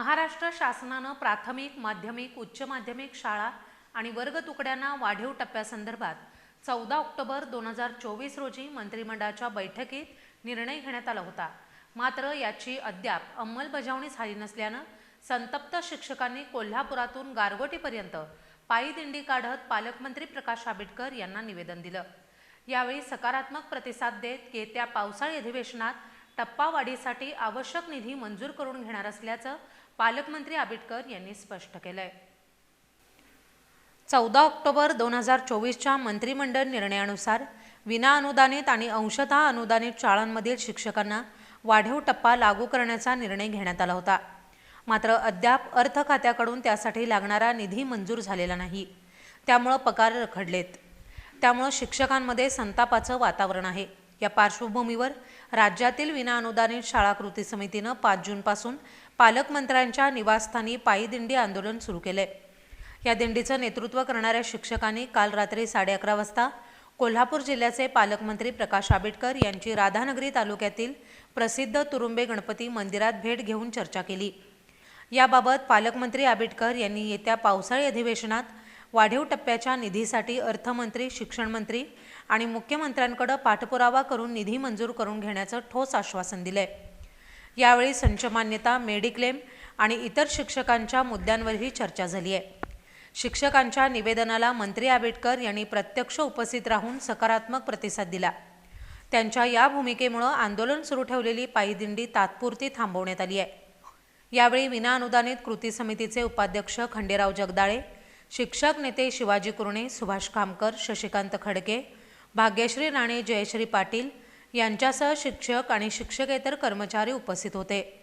महाराष्ट्र शासनानं प्राथमिक माध्यमिक उच्च माध्यमिक शाळा आणि वर्ग तुकड्यांना वाढीव टप्प्यासंदर्भात चौदा ऑक्टोबर दोन हजार चोवीस रोजी मंत्रिमंडळाच्या बैठकीत निर्णय घेण्यात आला होता. मात्र याची अद्याप अंमलबजावणी झाली नसल्यानं संतप्त शिक्षकांनी कोल्हापुरातून गारगोटीपर्यंत पायी दिंडी काढत पालकमंत्री प्रकाश आंबेडकर यांना निवेदन दिलं. यावेळी सकारात्मक प्रतिसाद देत येत्या पावसाळी अधिवेशनात टप्पा वाढीसाठी आवश्यक निधी मंजूर करून घेणार असल्याचं पालकमंत्री आबिटकर यांनी स्पष्ट केलंय. चौदा ऑक्टोबर दोन हजार चोवीसच्या मंत्रिमंडळ निर्णयानुसार विना अनुदानित आणि अंशतः अनुदानित शाळांमधील शिक्षकांना वाढीव टप्पा लागू करण्याचा निर्णय घेण्यात आला होता. मात्र अद्याप अर्थ खात्याकडून त्यासाठी लागणारा निधी मंजूर झालेला नाही. त्यामुळं पगार रखडलेत. त्यामुळं शिक्षकांमध्ये संतापाचं वातावरण आहे. या पार्श्वभूमीवर राज्यातील विनाअनुदानित शाळा कृती समितीनं पाच जूनपासून पालकमंत्र्यांच्या निवासस्थानी पायी दिंडी आंदोलन सुरू केले या दिंडीचं नेतृत्व करणाऱ्या शिक्षकांनी काल रात्री साडे अकरा वाजता कोल्हापूर जिल्ह्याचे पालकमंत्री प्रकाश आंबेडकर यांची राधानगरी तालुक्यातील प्रसिद्ध तुरुंबे गणपती मंदिरात भेट घेऊन चर्चा केली. याबाबत पालकमंत्री आंबेडकर यांनी येत्या पावसाळी अधिवेशनात वाढीव टप्प्याच्या निधीसाठी अर्थमंत्री शिक्षणमंत्री आणि मुख्यमंत्र्यांकडे पाठपुरावा करून निधी मंजूर करून घेण्याचं ठोस आश्वासन दिलंय. यावेळी संचमान्यता मेडिक्लेम आणि इतर शिक्षकांच्या मुद्द्यांवरही चर्चा झाली आहे. शिक्षकांच्या निवेदनाला मंत्री आंबेडकर यांनी प्रत्यक्ष उपस्थित राहून सकारात्मक प्रतिसाद दिला. त्यांच्या या भूमिकेमुळं आंदोलन सुरू ठेवलेली पायीदिंडी तात्पुरती थांबवण्यात आली आहे. यावेळी विनाअनुदानित कृती समितीचे उपाध्यक्ष खंडेराव जगदाळे शिक्षक नेते शिवाजी कुरणे सुभाष खामकर शशिकांत खडके भाग्यश्री राणे जयश्री पाटील यांच्यासह शिक्षक आणि शिक्षकेतर कर्मचारी उपस्थित होते.